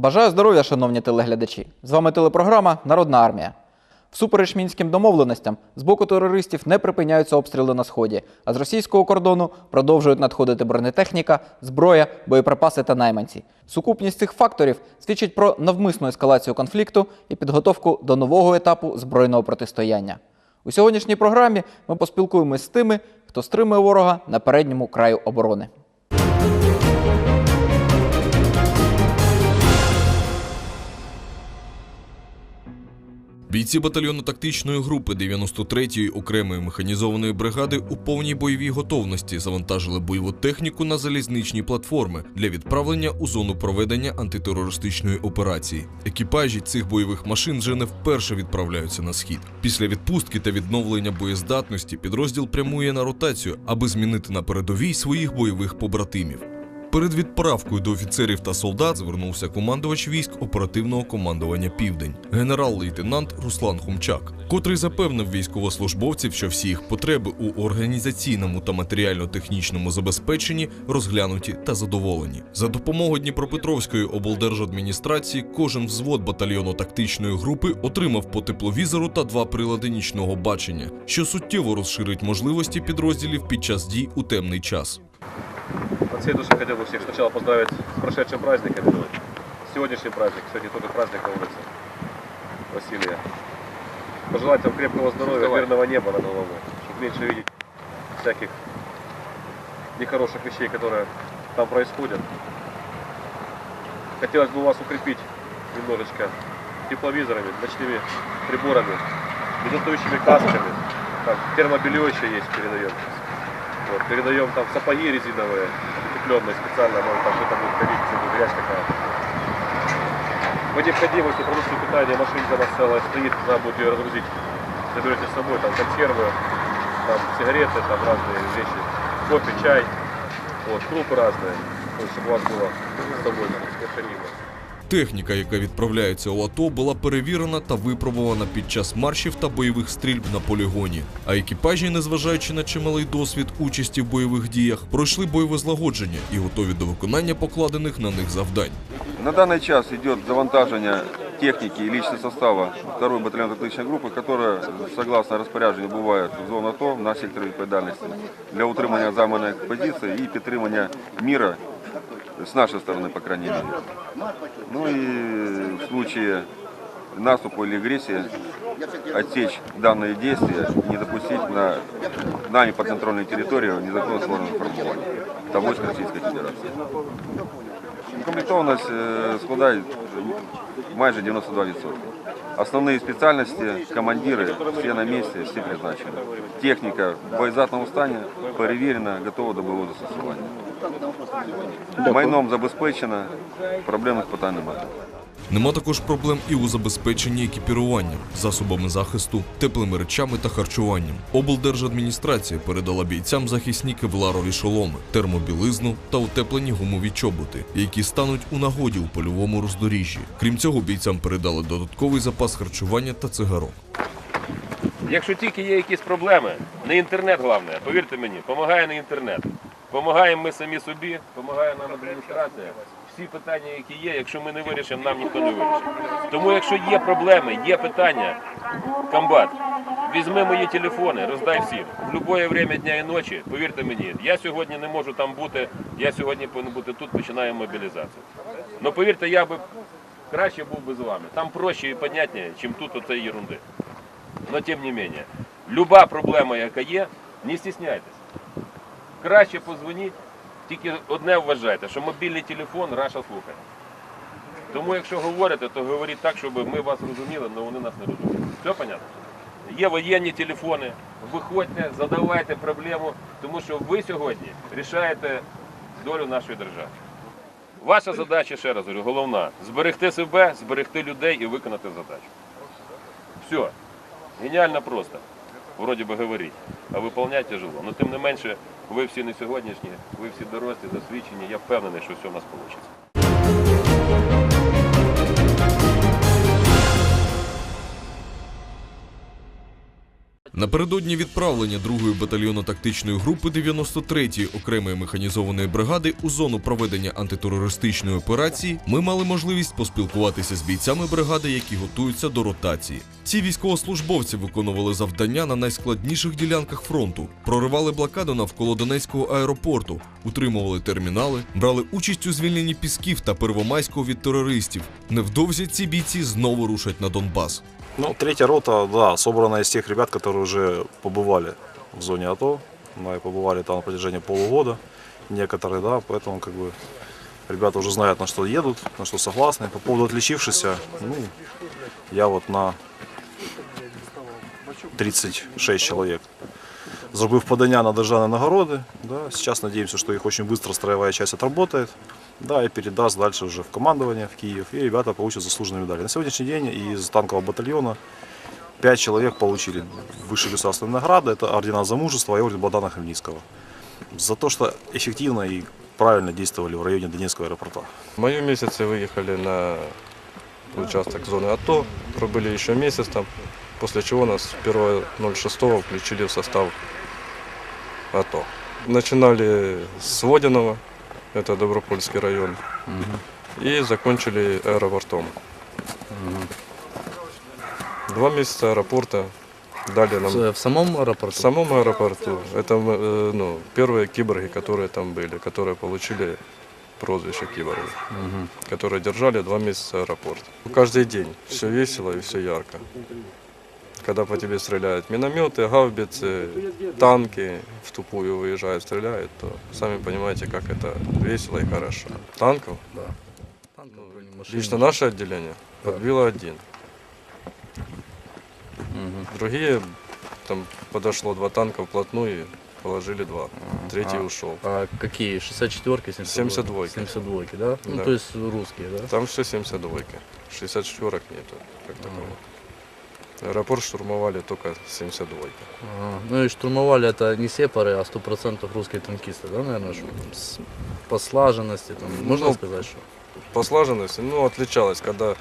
Бажаю здоров'я, шановні телеглядачі! З вами телепрограма Народна армія. Всупереч мінським домовленостям з боку терористів не припиняються обстріли на сході, а з російського кордону продовжують надходити бронетехніка, зброя, боєприпаси та найманці. Сукупність цих факторів свідчить про навмисну ескалацію конфлікту і підготовку до нового етапу збройного протистояння. У сьогоднішній програмі ми поспілкуємось з тими, хто стримує ворога на передньому краю оборони. Бійці батальйону тактичної групи 93-ї окремої механізованої бригади у повній бойовій готовності завантажили бойову техніку на залізничні платформи для відправлення у зону проведення антитерористичної операції. Екіпажі цих бойових машин вже не вперше відправляються на схід. Після відпустки та відновлення боєздатності підрозділ прямує на ротацію, аби змінити на передовій своїх бойових побратимів. Перед відправкою до офіцерів та солдат звернувся командувач військ оперативного командування Південь, генерал-лейтенант Руслан Хумчак, котрий запевнив військовослужбовців, що всі їх потреби у організаційному та матеріально-технічному забезпеченні розглянуті та задоволені. За допомогою Дніпропетровської облдержадміністрації кожен взвод батальйону тактичної групи отримав по тепловізору та два прилади нічного бачення, що суттєво розширить можливості підрозділів під час дій у темний час. Всей души хотел бы всех сначала поздравить с прошедшим праздником. Сегодняшний праздник, кстати, тоже праздник на улице Василия. Пожелать вам крепкого здоровья, мирного неба над головой, чтобы меньше видеть всяких нехороших вещей, которые там происходят. Хотелось бы вас укрепить немножечко тепловизорами, ночными приборами, медитующими касками. Там термобелье еще есть, передаем. Вот, передаем там сапоги резиновые, утепленные специально, может там что-то будет ходить, будет грязь какая По необходимости продукции питания машина за нас целая стоит, надо будет ее разгрузить. Заберете с собой там консервы, там сигареты, там разные вещи, кофе, чай, вот, крупы разные, чтобы у вас было с собой необходимо. Техніка, яка відправляється у АТО, була перевірена та випробувана під час маршів та бойових стрільб на полігоні. А екіпажі, незважаючи на чималий досвід участі в бойових діях, пройшли бойове злагодження і готові до виконання покладених на них завдань. На данный час идет завантаживание техники и личного состава 2 батальона тактичной группы, которая, согласно распоряджению, бывает в зону АТО на секторі відповідальності для утримання займаних позицій і підтримання мира с нашей стороны, по крайней мере. Ну и в случае наступа или агрессии отсечь данные действия, не допустить на нами подконтрольной территории незаконно сложного формирования. Это войск Российской Федерации. Укомплектованность е, складає майже 92%. Основні спеціальності, командири, всі на місці, всі призначені. Техніка в боєздатному стані перевірена, готова до бойового застосування. Майном забезпечена, проблемних питань немає. Нема також проблем і у забезпеченні екіпіруванням, засобами захисту, теплими речами та харчуванням. Облдержадміністрація передала бійцям захисні кевларові шоломи, термобілизну та утеплені гумові чоботи, які стануть у нагоді у польовому роздоріжжі. Крім цього, бійцям передали додатковий запас харчування та цигарок. Якщо тільки є якісь проблеми, не інтернет головне, повірте мені, допомагає не інтернет. Помагаємо ми самі собі, допомагає нам адміністрація. Всі питання, які є, якщо ми не вирішимо, нам ніхто не вирішить. Тому якщо є проблеми, є питання, комбат, візьми мої телефони, роздай всім. В будь-яке время дня і ночі, повірте мені, я сьогодні не можу там бути, я сьогодні повинен бути тут, починаємо мобілізацію. Ну повірте, я би краще був би з вами. Там проще і понятніше, ніж тут оцеї ерунди. Но тем не менее, люба проблема, яка є, не стісняйтесь. Краще позвоніть, тільки одне вважайте, що мобільний телефон Раша слухає. Тому якщо говорите, то говоріть так, щоб ми вас розуміли, але вони нас не розуміли. Все понятно? Є воєнні телефони, виходьте, задавайте проблему, тому що ви сьогодні рішаєте долю нашої держави. Ваша задача, ще раз говорю, головна зберегти себе, зберегти людей і виконати задачу. Все. Геніально просто. Вроді би говорить, а виповняти тяжело. Но тим не менше, ви всі не сьогоднішні, ви всі дорослі, досвідчені. Я впевнений, що все у нас вийде. Напередодні відправлення 2-ї батальйонно-тактичної групи 93-ї окремої механізованої бригади у зону проведення антитерористичної операції ми мали можливість поспілкуватися з бійцями бригади, які готуються до ротації. Ці військовослужбовці виконували завдання на найскладніших ділянках фронту, проривали блокаду навколо Донецького аеропорту, утримували термінали, брали участь у звільненні пісків та Первомайського від терористів. Невдовзі ці бійці знову рушать на Донбас. Ну, третья рота, да, собрана из тех ребят, которые уже побывали в зоне АТО, да, и побывали там на протяжении полугода, некоторые, да, поэтому как бы ребята уже знают, на что едут, на что согласны. По поводу отличившихся, ну, я вот на 36 человек. Зробив подання на державні нагороди. Да. Сейчас надеемся, что их очень быстро строевая часть отработает. Да, и передаст дальше уже в командование в Киев. И ребята получат заслуженные медали. На сегодняшний день из танкового батальона 5 человек получили высшие государственные награды. Это ордена за мужество и орден Богдана Хмельницкого. За то, что эффективно и правильно действовали в районе Донецкого аэропорта. В маю месяце выехали на участок зоны АТО, пробыли еще месяц там, после чего нас 1.06 включили в состав АТО. Начинали с Водяного, это Добропольский район, и закончили аэропортом. Два месяца аэропорта дали нам В самом в аэропорту? самом аэропорту. Это э, ну, первые киборги, которые там были, которые получили прозвище киборги, которые держали два месяца аэропорт. Каждый день все весело и все ярко. Когда по тебе стреляют минометы, гаубицы, танки в тупую выезжают, стреляют, то сами понимаете, как это весело и хорошо. Танков? Да. Машины. Ну, Лично наше отделение подбило один. Другие, там подошло два танка вплотную, положили два. Третий А. ушел. А какие? 64-ки? 72-ки. 72-ки, да? Ну, Да. то есть русские, да? Там все 72-ки. 64-ок нету, как такого. Аэропорт штурмовали только 72-ки. Ага. Ну и штурмовали это не сепары, а 100% русские танкисты, да, наверное? что По слаженности, там, можно Ну, сказать, что? По слаженности, ну, отличалось, когда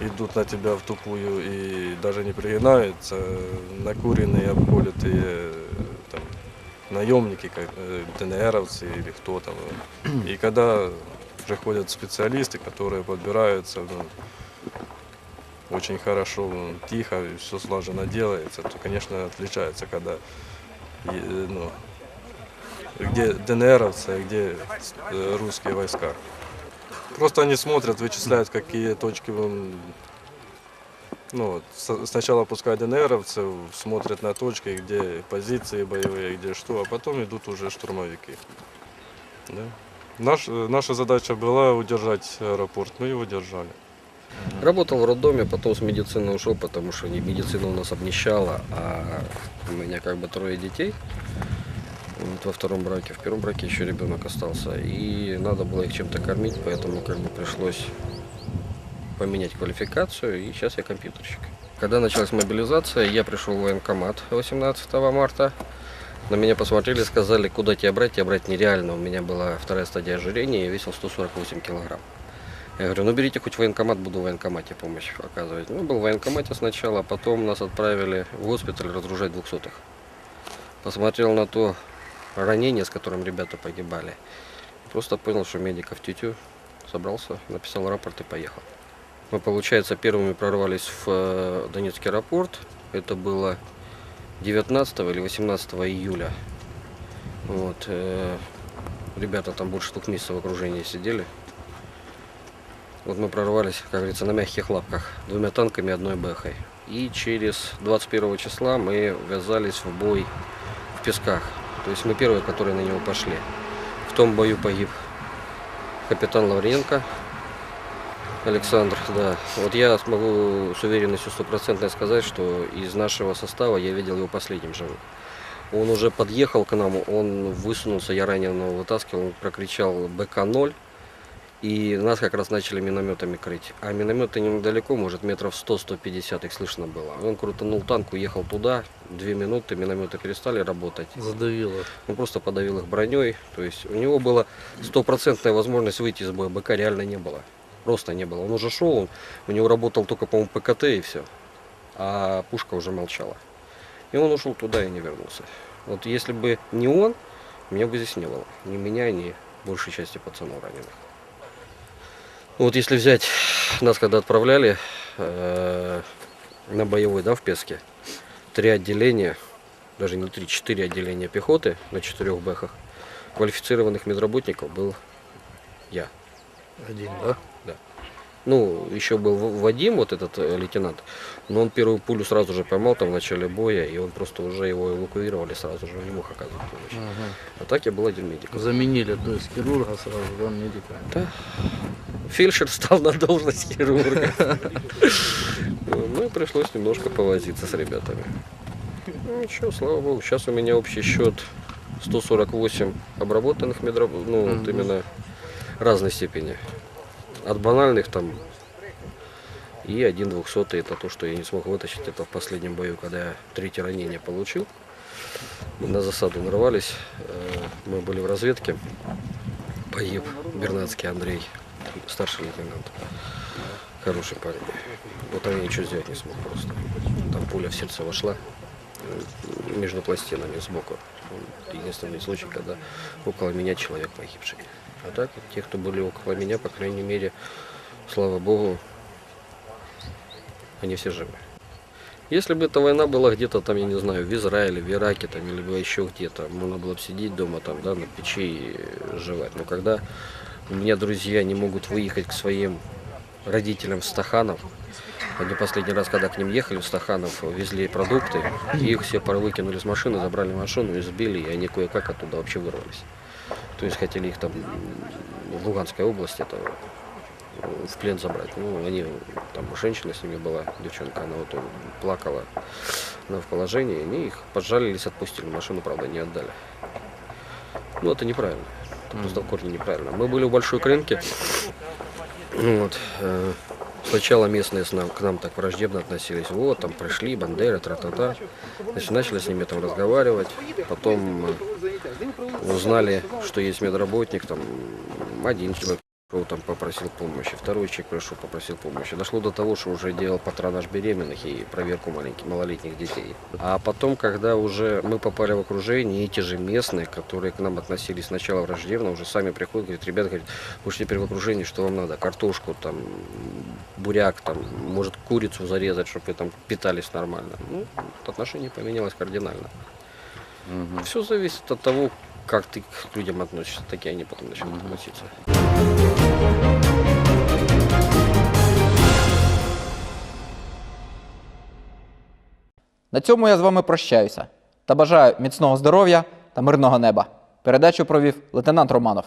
идут на тебя в тупую и даже не пригинаются, накуренные, обколотые там, наемники, как э, ДНРовцы или кто там. И когда приходят специалисты, которые подбираются, ну, очень хорошо, тихо, все слаженно делается, то, конечно, отличается, когда ну, где ДНРовцы, а где э, русские войска. Просто они смотрят, вычисляют, какие точки ну, сначала пускают ДНРовцев, смотрят на точки, где позиции боевые, где что, а потом идут уже штурмовики. Да. Наш, э, наша задача была удержать аэропорт, мы его держали. Работал в роддоме, потом с медицины ушел, потому что медицина у нас обнищала, а у меня как бы трое детей вот во втором браке. В первом браке еще ребенок остался. И надо было их чем-то кормить, поэтому как бы пришлось поменять квалификацию, и сейчас я компьютерщик. Когда началась мобилизация, я пришел в военкомат 18 марта. На меня посмотрели, сказали, куда тебя брать, тебя брать нереально. У меня была вторая стадия ожирения, я весил 148 килограмм. Я говорю, ну берите хоть военкомат, буду в военкомате помощь оказывать. Ну, был в военкомате сначала, а потом нас отправили в госпиталь разгружать двухсотых. Посмотрел на то ранение, с которым ребята погибали. Просто понял, что медиков тютю. Собрался, написал рапорт и поехал. Мы, получается, первыми прорвались в э, Донецкий аэропорт. Это было 19 или 18 июля. Вот, э, ребята там больше двух месяцев в окружении сидели. Вот мы прорвались, как говорится, на мягких лапках, двумя танками одной бэхой. И через 21 числа мы ввязались в бой в Песках. То есть мы первые, которые на него пошли. В том бою погиб капитан Лавренко Александр, да. Вот я смогу с уверенностью стопроцентной сказать, что из нашего состава я видел его последним живым. Он уже подъехал к нам, он высунулся, я раненого вытаскивал, он прокричал БК-0. И нас как раз начали минометами крыть. А минометы недалеко, может метров 100-150 их слышно было. Он крутанул танк, уехал туда, две минуты, минометы перестали работать. Задавило. Он просто подавил их броней. То есть у него была стопроцентная возможность выйти из боя. БК реально не было. Просто не было. Он уже шел, он- у него работал только, по-моему, ПКТ и все. А пушка уже молчала. И он ушел туда и не вернулся. Вот если бы не он, меня бы здесь не было. Ни меня, ни большей части пацанов раненых. Ну Вот если взять, нас когда отправляли э, на боевой, да, в Песке, три отделения, даже не три, четыре отделения пехоты на четырех бэхах, квалифицированных медработников был я. Один, да? Ну, еще был Вадим, вот этот э, лейтенант, но он первую пулю сразу же поймал там в начале боя, и он просто уже его эвакуировали сразу же, он не мог оказывать помощь. А так я был один медик. Заменили, то есть хирурга сразу, да, медика. Фельдшер стал на должность хирурга. Ну и пришлось немножко повозиться с ребятами. Ну ничего, слава богу, сейчас у меня общий счет 148 обработанных медраб... ну вот именно разной степени. От банальных там и один двухсотый это то, что я не смог вытащить. Это в последнем бою, когда я третье ранение получил. Мы на засаду нарвались. Э, Мы были в разведке. Погиб Бернацкий Андрей, старший лейтенант. Хороший парень. Вот я ничего сделать не смог просто. Там пуля в сердце вошла между пластинами сбоку. Единственный случай, когда около меня человек погибший. А так, те, кто были около меня, по крайней мере, слава богу, они все живы. Если бы эта война была где-то там, я не знаю, в Израиле, в Ираке там, или бы еще где-то, можно было бы сидеть дома там, да, на печи и жевать. Но когда у меня друзья не могут выехать к своим родителям в Стаханов, они последний раз, когда к ним ехали в Стаханов, везли продукты, и их все выкинули с машины, забрали машину, избили, и они кое-как оттуда вообще вырвались. То есть хотели их там в Луганской области, это в плен забрать. Ну, они, там женщина с ними была, девчонка, она вот плакала, она в положении, они их поджалились, отпустили, машину, правда, не отдали. Ну, это неправильно. Это просто неправильно. Мы были в Большой Крынке, ну вот, э, сначала местные с нам, к нам так враждебно относились, вот, там пришли, бандеры, тра-та-та. Значит, начали с ними там разговаривать, потом э, узнали, что есть медработник, там, один человек пришел, там попросил помощи, второй человек пришел, попросил помощи. Дошло до того, что уже делал патронаж беременных и проверку маленьких, малолетних детей. А потом, когда уже мы попали в окружение, эти же местные, которые к нам относились сначала враждебно, уже сами приходят, говорят, ребята, говорят, вы же теперь в окружении, что вам надо? Картошку, там, буряк, там, может, курицу зарезать, чтобы вы там питались нормально. Ну, отношение поменялось кардинально. Все зависит от того, как ты к людям относишься, такие они потом начнут относиться. На цьому я з вами прощаюся та бажаю міцного здоров'я та мирного неба. Передачу провів лейтенант Романов.